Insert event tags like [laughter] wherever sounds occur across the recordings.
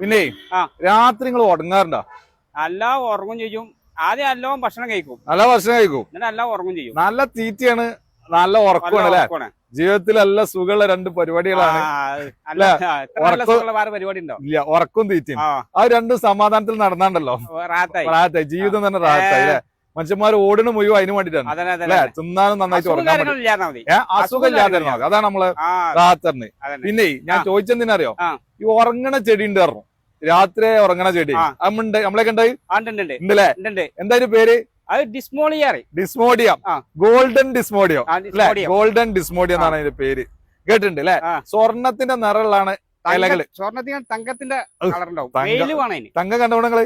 പിന്നെ രാത്രി നിങ്ങൾ ഉറങ്ങാറുണ്ടോ? നല്ല ഉറങ്ങും ചെയ്യും. ആദ്യം നല്ല ഭക്ഷണം കഴിക്കും. നല്ല ഭക്ഷണം കഴിക്കും. നല്ല ഉറങ്ങും ചെയ്യും. നല്ല തീറ്റയാണ് നല്ല ഉറക്കമാണ് അല്ലെ? ജീവിതത്തിൽ നല്ല സുഖമുള്ള രണ്ട് പരിപാടികളാണ്. ഇല്ല ഉറക്കും തീറ്റയും. ആ. രണ്ടും സമാധാനത്തിൽ നടന്നാണ്ടല്ലോ. ജീവിതം തന്നെ റാഹത്തായി അല്ലെ? മനുഷ്യന്മാർ ഓടണ മുഴുവൻ അതിന് വേണ്ടിട്ടാണ് അല്ലെ? തിന്നാനും നന്നായിട്ട് അസുഖം ഉറങ്ങാൻ വേണ്ടി കാര്യങ്ങളും മതി. അതാണ് നമ്മൾ രാത്രി പിന്നെ ഞാൻ. ചോദിച്ചെന്തിനറിയോ ഈ ഉറങ്ങണ ചെടി ഉണ്ട് പറഞ്ഞു. രാത്രി ഉറങ്ങണ ചെടി. അമ്മണ്ട് നമ്മളൊക്കെ ഉണ്ടായി ഉണ്ടല്ലേ? ഉണ്ട് ഉണ്ട്. എന്താ പേര്? അത് ഡിസ്മോളിയാറി ഡിസ്മോഡിയം. ഗോൾഡൻ ഡിസ്മോഡിയം. ഗോൾഡൻ ഡിസ്മോഡിയം എന്നാണ് അതിന്റെ പേര്. കേട്ടിട്ടുണ്ട് അല്ലെ? സ്വർണത്തിന്റെ നിറമുള്ളാണ് തങ്ക- ഇലകൾ. സ്വർണത്തിന് തങ്കത്തിന്റെ ഉഹ്, തങ്ക- കണ്ടോണങ്ങൾ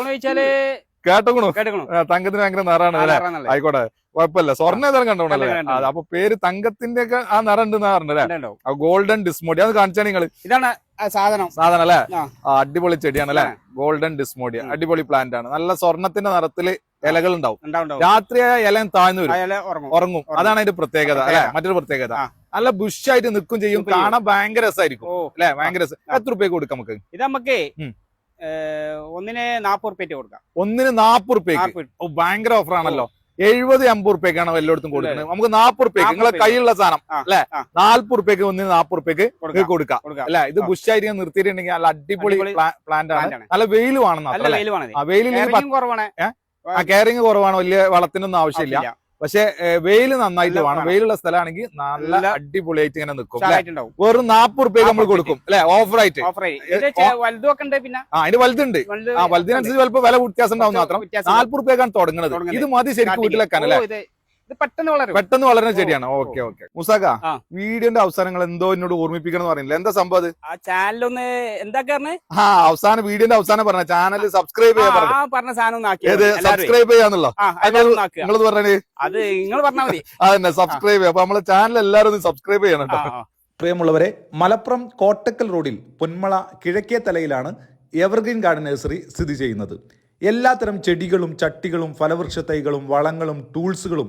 ചോദിച്ചാൽ കേട്ടുക്കണു? തങ്കത്തിന് ഭയങ്കര നിറാണ് അല്ലെ? ആയിക്കോട്ടെ കുഴപ്പമില്ല. സ്വർണ ഏതായാലും കണ്ടോണല്ലേ കണ്ടു, കണ്ടു. അപ്പൊ പേര് തങ്കത്തിന്റെ ഒക്കെ ആ നിറം ഉണ്ട് പറഞ്ഞല്ലേ ഗോൾഡൻ ഡിസ്മോഡിയ അത് കാണിച്ചാൽ നിങ്ങൾ ഇതാണ് സാധനം. സാധനം അല്ലെ? അടിപൊളി ചെടിയാണ് അല്ലെ? ഗോൾഡൻ ഡിസ്മോഡിയ അടിപൊളി പ്ലാന്റ് ആണ്. നല്ല സ്വർണത്തിന്റെ നിറത്തിൽ ഇലകൾ ഉണ്ടാവും. രാത്രി ഉണ്ടാവും. രാത്രിയായ ഇല താഴ്ന്നു വരും. ഉറങ്ങും. അതാണ് അതിന്റെ പ്രത്യേകത അല്ലെ. മറ്റൊരു പ്രത്യേകത. നല്ല ബുഷായിട്ട് നിൽക്കും ചെയ്യും. കാണാൻ ഭയങ്കര രസമായിരിക്കും അല്ലെ? ഭയങ്കര രസം. എത്ര റുപ്യക്ക് കൊടുക്കാം നമുക്ക്? ഇത് നമുക്ക്. ഒന്നിന് നാപ്പത് റുപ്യ കൊടുക്കാം. ഒന്നിന് നാപ്പത് റുപ്യ ഓ, ഭയങ്കര ഓഫർ ആണല്ലോ. എഴുപത് എൺപത് റുപ്യക്കാണ് എല്ലായിടത്തും കൊടുക്കുന്നത്. നമുക്ക് നാപ്പത് റുപ്യക്ക് നിങ്ങളെ. കയ്യിലുള്ള സാധനം അല്ലെ. നാല്പത് റുപ്യക്ക് ഒന്നിന് നാപ്പത് റുപ്യക്ക് കൊടുക്കാം. അല്ലെ? ഇത് ഞാൻ നിർത്തിയിട്ടുണ്ടെങ്കിൽ നല്ല അടിപൊളി പ്ലാന്റ് ആണ്. നല്ല വെയിൽ വെയിലിൽ കെയറിങ് കുറവാണ്. വലിയ വളത്തിനൊന്നും ആവശ്യമില്ല. പക്ഷെ വെയിൽ നന്നായിട്ട് വേണം. വെയിലുള്ള സ്ഥലമാണെങ്കിൽ നല്ല അടിപൊളിയായിട്ട് ഇങ്ങനെ നിൽക്കും വെറും നാപ്പത് റുപ്യ നമ്മൾ കൊടുക്കും അല്ലെ? ഓഫർ ആയിട്ട് ഓഫർ ഇത് ചെ- ഒക്കെ ഉണ്ട് പിന്നെ. ആ അതിന് വലുതുണ്ട്. ആ വലുതിനനുസരിച്ച് ചിലപ്പോൾ വില വ്യത്യാസം ഉണ്ടാവും മാത്രം. നാല്പത് റുപ്യക്കാണ് തുടങ്ങുന്നത്. ഇത് മതി ശരിക്കും വീട്ടിലെ വീട്ടിലെക്കാൻ അല്ലെ? പെട്ടെന്ന് വളരും. പെട്ടെന്ന് വളരുന്ന ചെടിയാണ്. Okay okay. മുസാക്ക വീഡിയോന്റെ അവസാനങ്ങൾ എന്തോ എന്നോട് ഓർമ്മിപ്പിക്കണം എന്ന് പറയുന്നില്ല എന്താ സംഭവം അത്? ആ ചാനലൊന്ന് എന്താ ആ അവസാനം വീഡിയോന്റെ അവസാനം പറഞ്ഞ ചാനൽ സബ്സ്ക്രൈബ് ചെയ്യാൻ പറഞ്ഞു. ആ പറഞ്ഞ സാധനം ഏത്? സബ്സ്ക്രൈബ് ചെയ്യാന്നുള്ളോ? നിങ്ങളത് പറഞ്ഞേ? അത് നിങ്ങൾ പറഞ്ഞാൽ മതി. [laughs] അതന്നെ സബ്സ്ക്രൈബ്. ചെയ്യാം അപ്പൊ നമ്മളെ ചാനൽ എല്ലാവരും സബ്സ്ക്രൈബ് ചെയ്യണം കേട്ടോ. പ്രിയമുള്ളവരെ മലപ്പുറം കോട്ടക്കൽ റോഡിൽ പൊന്മള കിഴക്കേ തലയിലാണ് എവർഗ്രീൻ ഗാർഡൻ നഴ്സറി സ്ഥിതി ചെയ്യുന്നത്. എല്ലാത്തരം ചെടികളും ചട്ടികളും ഫലവൃക്ഷ തൈകളും വളങ്ങളും ടൂൾസുകളും